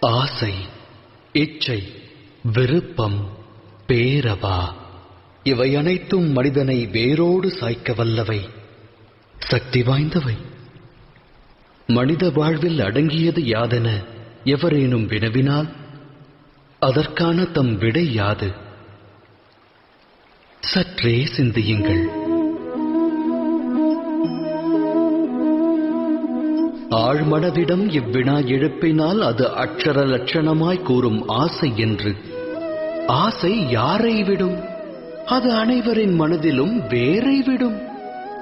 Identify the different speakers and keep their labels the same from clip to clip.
Speaker 1: ஆசை இச்சை விருப்பம் பேரவா இவை அனைத்தும் மனிதனை வேரோடு சாய்க்க வல்லவை சக்தி வாய்ந்தவை. மனித வாழ்வில் அடங்கியது யாதென எவரேனும் வினவினால் அதற்கான தம் விடை யாது? சற்றே சிந்தியுங்கள். ஆழ்மனதிடம் இவ்வினா எழுப்பினால் அது அக்ஷர லட்சணமாய் கூறும் ஆசை என்று. ஆசை யாரை விடும்? அது அனைவரின் மனதிலும் வேரை விடும்.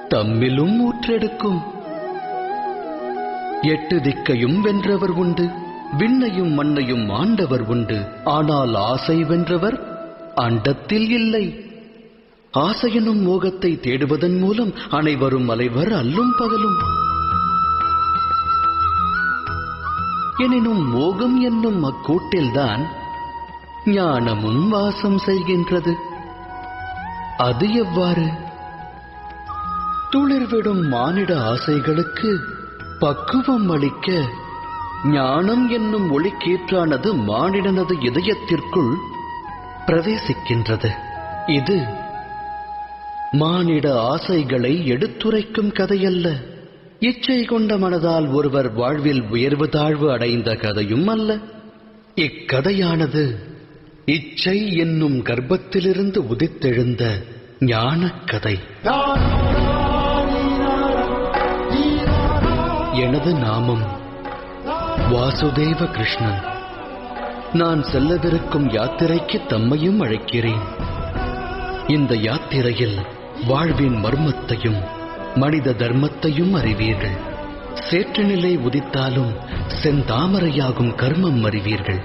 Speaker 1: தம்மிலும் ஊற்றெடுக்கும். எட்டு திக்கையும் வென்றவர் உண்டு விண்ணையும் மண்ணையும் ஆண்டவர் உண்டு. ஆனால் ஆசை வென்றவர் அண்டத்தில் இல்லை. ஆசையனும் மோகத்தை தேடுவதன் மூலம் அனைவரும் அலைவர் அல்லும் பகலும். எனினும் மோகம் என்னும் அக்கூட்டில்தான் ஞானமும் வாசம் செய்கின்றது. அது எவ்வாறு? துளிர்விடும் மானிட ஆசைகளுக்கு பக்குவம் அளிக்க ஞானம் என்னும் ஒளிக்கீற்றானது மானிடனது இதயத்திற்குள் பிரவேசிக்கின்றது. இது மானிட ஆசைகளை எடுத்துரைக்கும் கதையல்ல. இச்சை கொண்ட மனதால் ஒருவர் வாழ்வில் உயர்வு தாழ்வு அடைந்த கதையும் அல்ல. இக்கதையானது இச்சை என்னும் கர்ப்பத்திலிருந்து உதித்தெழுந்த ஞானக் கதை எனது நாமம் வாசுதேவ கிருஷ்ணன் நான் செல்லவிருக்கும் யாத்திரைக்கு தம்மையும் அழைக்கிறேன். இந்த யாத்திரையில் வாழ்வின் மர்மத்தையும் மனித தர்மத்தையும் அறிவீர்கள். சேற்று நிலை உதித்தாலும் செந்தாமரையாகும் கர்மம் அறிவீர்கள்.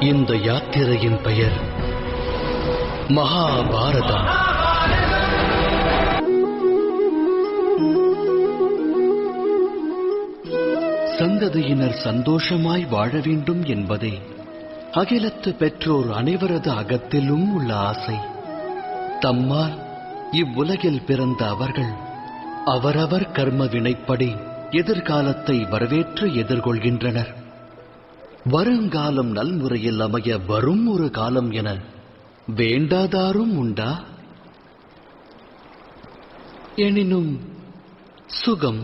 Speaker 1: இந்த யாத்திரையின் பெயர் மகாபாரதம். சந்ததியினர் சந்தோஷமாய் வாழ வேண்டும் என்பதே அகிலத்து பெற்றோர் அனைவரது அகத்திலும் உள்ள ஆசை. தம்மால் இவ்வுலகில் பிறந்த அவர்கள் அவரவர் கர்ம வினைப்படி எதிர்காலத்தை வரவேற்று எதிர்கொள்கின்றனர். வருங்காலம் நல்முறையில் அமைய வரும் ஒரு காலம் என வேண்டாதாரும் உண்டா? எனினும் சுகம்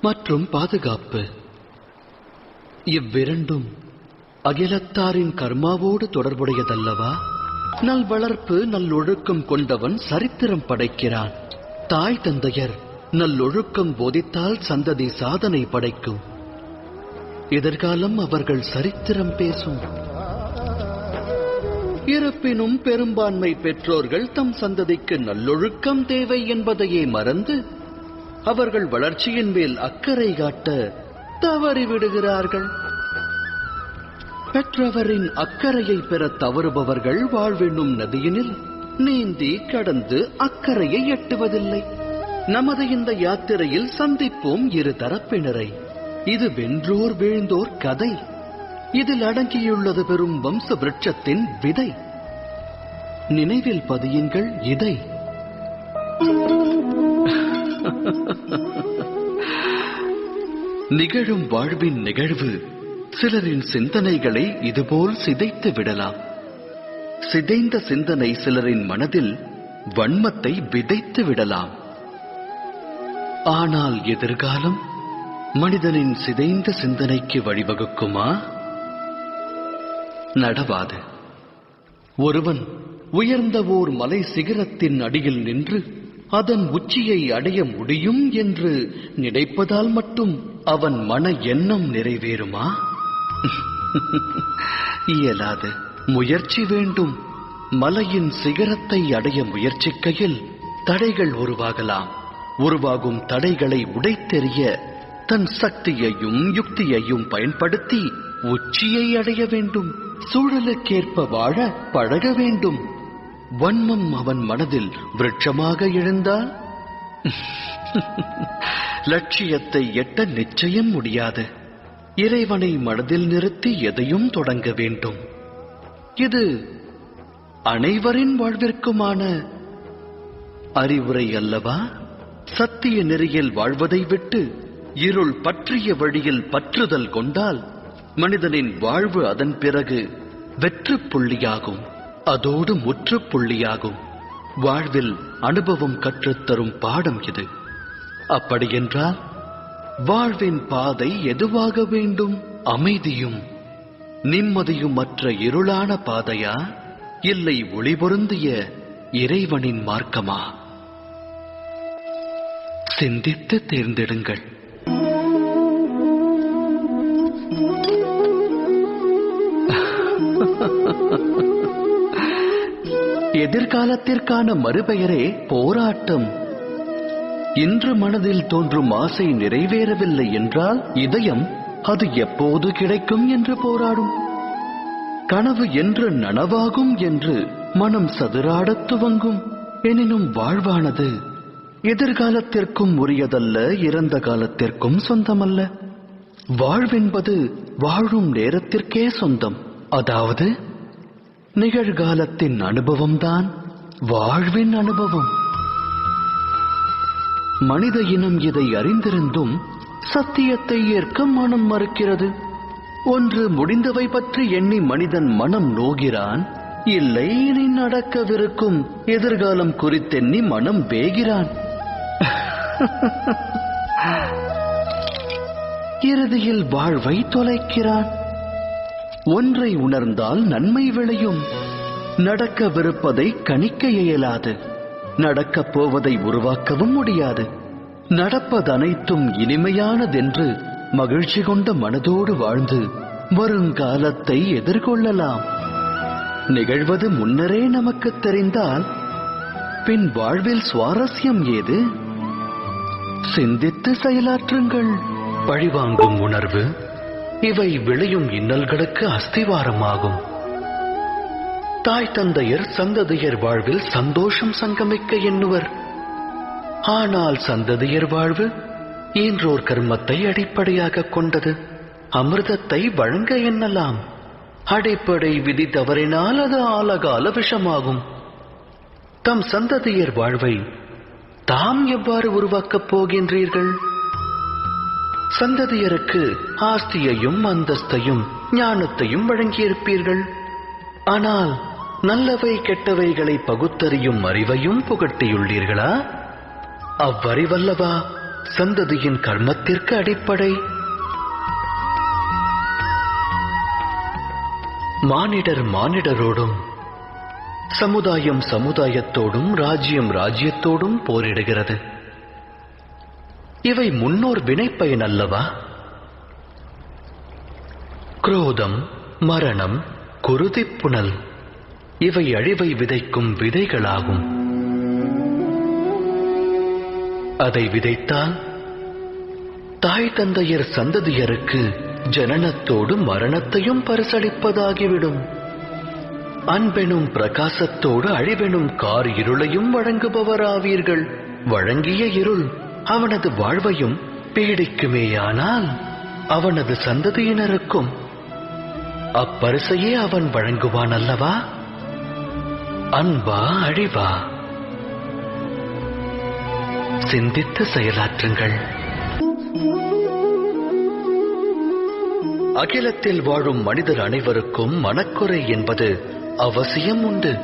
Speaker 1: மற்றும் பாதுகாப்பு இவ்விரண்டும் அகிலத்தாரின் கர்மாவோடு தொடர்புடையதல்லவா? நல் வளர்ப்பு நல்லொழுக்கம் கொண்டவன் சரித்திரம் படைக்கிறான். தாய் தந்தையர் நல்லொழுக்கம் போதித்தால் சந்ததி சாதனை படைக்கும். எதிர்காலம் அவர்கள் சரித்திரம் பேசும். இருப்பினும் பெரும்பான்மை பெற்றோர்கள் தம் சந்ததிக்கு நல்லொழுக்கம் தேவை என்பதையே மறந்து அவர்கள் வளர்ச்சியின் மேல் அக்கறை காட்ட தவறிவிடுகிறார்கள். பெற்றவரின் அக்கறையை பெற தவறுபவர்கள் வாழ்வென்னும் நதியினில் நீந்தி கடந்து அக்கறையை எட்டுவதில்லை. நமது இந்த யாத்திரையில் சந்திப்போம் இரு தரப்பினரை. இது வென்றோர் வீழ்ந்தோர் கதை. இதில் அடங்கியுள்ளது பெரும் வம்ச விருட்சத்தின் விதை. நினைவில் பதியுங்கள் இதை. நிகழும் வாழ்வின் நிகழ்வு சிலரின் சிந்தனைகளை இதுபோல் சிதைத்து விடலாம். சிதைந்த சிந்தனை சிலரின் மனதில் வன்மத்தை விதைத்து விடலாம். ஆனால் எதிர்காலம் மனிதனின் சிதைந்த சிந்தனைக்கு வழிவகுக்குமா? நடவாது. ஒருவன் உயர்ந்த ஓர் மலை சிகரத்தின் அடியில் நின்று அதன் உச்சியை அடைய முடியும் என்று நினைப்பதால் மட்டும் அவன் மன எண்ணம் நிறைவேறுமா? இயலாது. முயற்சி வேண்டும். மலையின் சிகரத்தை அடைய முயற்சிக்கையில் தடைகள் உருவாகலாம். உருவாகும் தடைகளை உடைத்தெறிய தன் சக்தியையும் யுக்தியையும் பயன்படுத்தி உச்சியை அடைய வேண்டும். சூழலுக்கேற்ப வாழ பழக வேண்டும். வன்மம் அவன் மனதில் விருட்சமாக எழுந்தால்? லட்சியத்தை எட்ட நிச்சயம் முடியாது. இறைவனை மனதில் நிறுத்தி எதையும் தொடங்க வேண்டும். இது அனைவரின் வாழ்விற்குமான அறிவுரை அல்லவா? சத்திய நெறியில் வாழ்வதை விட்டு இருள் பற்றிய வழியில் பற்றுதல் கொண்டால் மனிதனின் வாழ்வு அதன் பிறகு வெற்று புள்ளியாகும் அதோடு முற்று புள்ளியாகும். வாழ்வில் அனுபவம் கற்றுத்தரும் பாடம் இது. அப்படியென்றால் வாழ்வின் பாதை எதுவாக வேண்டும்? அமைதியும் நிம்மதியும் மற்ற இருளான பாதையா? இல்லை ஒளிபொருந்திய இறைவனின் மார்க்கமா? சிந்தித்து தேர்ந்தெடுங்கள். எதிர்காலத்திற்கான மறுபெயரே போராட்டம். இன்று மனதில் தோன்றும் ஆசை நிறைவேறவில்லை என்றால் இதயம் அது எப்போது கிடைக்கும் என்று போராடும். கனவு என்று நனவாகும் என்று மனம் சதுராடத் துவங்கும். எனினும் வாழ்வானது எதிர்காலத்திற்கும் உரியதல்ல இறந்த காலத்திற்கும் சொந்தமல்ல. வாழ்வென்பது வாழும் நேரத்திற்கே சொந்தம். அதாவது நிகழ்காலத்தின் அனுபவம்தான் வாழ்வின் அனுபவம். மனித இனம் இதை அறிந்திருந்தும் சத்தியத்தை ஏற்க மனம் மறுக்கிறது. ஒன்று முடிந்தவை பற்றி எண்ணி மனிதன் மனம் நோகிறான். இல்லை இனி நடக்கவிருக்கும். எதிர்காலம் குறித்தெண்ணி மனம் வேகிறான் இறுதியில் வாழ்வை தொலைக்கிறான். ஒன்றை உணர்ந்தால் நன்மை விளையும். நடக்கவிருப்பதை கணிக்க இயலாது. நடக்கப் போவதை உருவாக்கவும் முடியாது. நடப்பதனைத்தும் இனிமையானதென்று மகிழ்ச்சி கொண்ட மனதோடு வாழ்ந்து வருங்காலத்தை எதிர்கொள்ளலாம். நிகழ்வது முன்னரே நமக்கு தெரிந்தால் பின் வாழ்வில் சுவாரஸ்யம் ஏது? சிந்தித்து செயலாற்றுங்கள். பழிவாங்கும் உணர்வு இவை விளையும் இன்னல்களுக்கு அஸ்திவாரமாகும். தாய் தந்தையர் சந்ததியர் வாழ்வில் சந்தோஷம் சங்கமிக்க எண்ணுவர். ஆனால் சந்ததியர் வாழ்வு ஈன்றோர் கர்மத்தை அடிப்படையாக கொண்டது. அமிர்தத்தை வழங்க எண்ணலாம். அடிப்படை விதி தவறினால் அது ஆலகால விஷமாகும். தம் சந்ததியர் வாழ்வை தாம் எவ்வாறு உருவாக்கப் போகின்றீர்கள்? சந்ததியருக்கு ஆஸ்தியையும் அந்தஸ்தையும் ஞானத்தையும் வழங்கியிருப்பீர்கள். ஆனால் நல்லவை கெட்டவைகளை பகுத்தறியும் அறிவையும் புகட்டியுள்ளீர்களா? அவ்வறிவல்லவா? சந்ததியின் கர்மத்திற்கு அடிப்படை. மானிடர் மானிடரோடும் சமுதாயம் சமுதாயத்தோடும் ராஜ்யம் ராஜ்யத்தோடும் போரிடுகிறது. இவை முன்னோர் வினைப்பயன் அல்லவா? குரோதம் மரணம் குருதிப்புணல் இவை அழிவை விதைக்கும் விதைகளாகும். அதை விதைத்தால் தாய் தந்தையர் சந்ததியருக்கு ஜனனத்தோடு மரணத்தையும் பரிசளிப்பதாகிவிடும். அன்பெனும் பிரகாசத்தோடு அழிவெனும் கார் இருளையும் வழங்குபவராவீர்கள். வழங்கிய இருள் அவனது வாழ்வையும் பீடிக்குமேயானால் அவனது சந்ததியினருக்கும் அப்பரிசையே அவன் வழங்குவான் அல்லவா அன்பா அழிவா? சிந்தித்து செயலாற்றுங்கள். அகிலத்தில் வாழும் மனிதர் அனைவருக்கும் மனக்குறை என்பது அவசியம் உண்டு.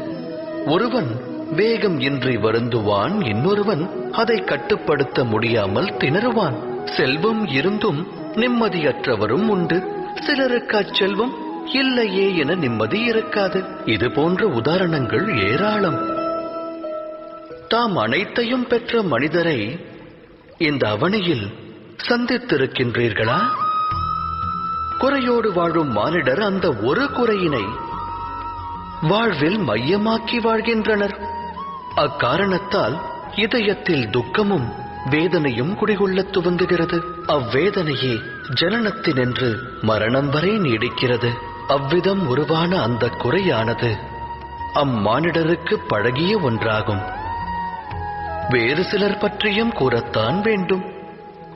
Speaker 1: ஒருவன் வேகம் இன்றி வருந்துவான் இன்னொருவன் அதை கட்டுப்படுத்த முடியாமல் திணறுவான். செல்வம் இருந்தும் நிம்மதியற்றவரும் உண்டு. சிலருக்கு அச்செல்வம் இல்லையே என நிம்மதி இருக்காது. இது போன்ற உதாரணங்கள் ஏராளம். தாம் அனைத்தையும் பெற்ற மனிதரை இந்த அவனியில் சந்தித்திருக்கின்றீர்களா? குறையோடு வாழும் மானிடர் அந்த ஒரு குறையினை வாழ்வில் மையமாக்கி வாழ்கின்றனர். அக்காரணத்தால் இதயத்தில் துக்கமும் வேதனையும் குடிகொள்ளத் துவங்குகிறது. அவ்வேதனையே ஜனனத்தினின்று மரணம் வரை நீடிக்கிறது. அவ்விதம் உருவான அந்த குறையானது அம்மானிடருக்கு பழகிய ஒன்றாகும். வேறு சிலர் பற்றியும் கூறத்தான் வேண்டும்.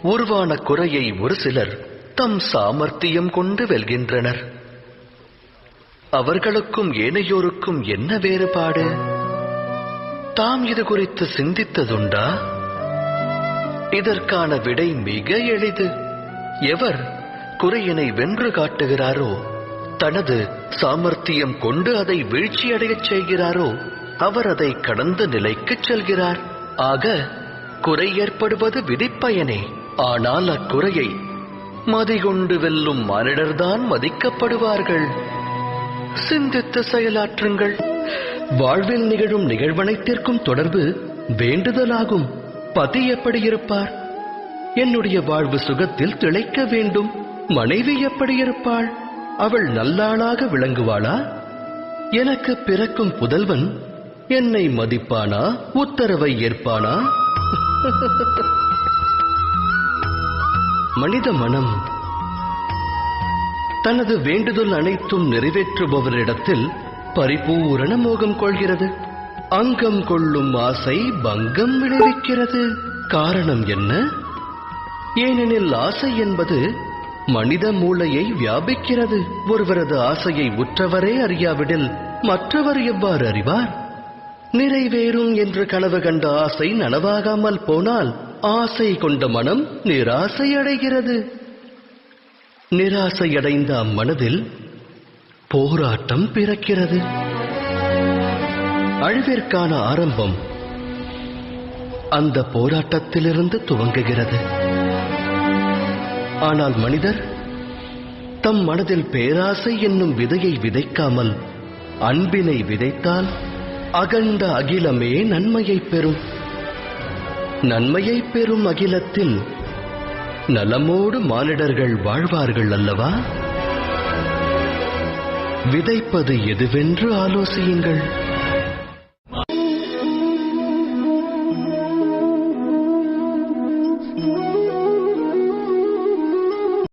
Speaker 1: உருவான குறையை ஒரு சிலர் தம் சாமர்த்தியம் கொண்டு வெல்கின்றனர். அவர்களுக்கும் ஏனையோருக்கும் என்ன வேறுபாடு? தாம் இது குறித்து சிந்தித்ததுண்டா? இதற்கான விடை மிக எளிது. எவர் குறையினை வென்று காட்டுகிறாரோ தனது சாமர்த்தியம் கொண்டு அதை வீழ்ச்சியடையச் செய்கிறாரோ அவர் அதை கடந்த நிலைக்குச் செல்கிறார். ஆக குறை ஏற்படுவது விதிப்பயனே. ஆனால் அக்குறையை மதிகொண்டு வெல்லும் மானிடர்தான் மதிக்கப்படுவார்கள். சிந்தித்து செயலாற்றுங்கள். வாழ்வில் நிகழும் நிகழ்வனைத்திற்கும் தொடர்பு வேண்டுதலாகும். பதி எப்படி இருப்பார்? என்னுடைய வாழ்வு சுகத்தில் திளைக்க வேண்டும். மனைவி எப்படி இருப்பாள்? அவள் நல்லாளாக விளங்குவாளா? எனக்கு பிறக்கும் புதல்வன் என்னை மதிப்பானா? உத்தரவை ஏற்பானா? மனித மனம். தனது வேண்டுதல் அனைத்தும் நிறைவேற்றுபவரிடத்தில் பரிபூரண மோகம் கொள்கிறது. அங்கம் கொள்ளும் ஆசை பங்கம் விளைவிக்கிறது. காரணம் என்ன? ஏனெனில் ஆசை என்பது மனித மூளையை வியாபிக்கிறது. ஒருவரது ஆசையை உற்றவரே அறியாவிடில் மற்றவர் எவ்வாறு அறிவார்? நிறைவேறும் என்று கனவு கண்ட ஆசை நனவாகாமல் போனால் ஆசை கொண்ட மனம் நிராசை அடைகிறது. நிராசையடைந்த அம்மனதில் போராட்டம் பிறக்கிறது. அழிவிற்கான ஆரம்பம் அந்த போராட்டத்திலிருந்து துவங்குகிறது. ஆனால் மனிதர் தம் மனதில் பேராசை என்னும் விதையை விதைக்காமல் அன்பினை விதைத்தால் அகண்ட அகிலமே நன்மையை பெறும். நன்மையை பெறும் அகிலத்தில் நலமோடு மானிடர்கள் வாழ்வார்கள் அல்லவா? விதைப்பது எதுவென்று ஆலோசியுங்கள்.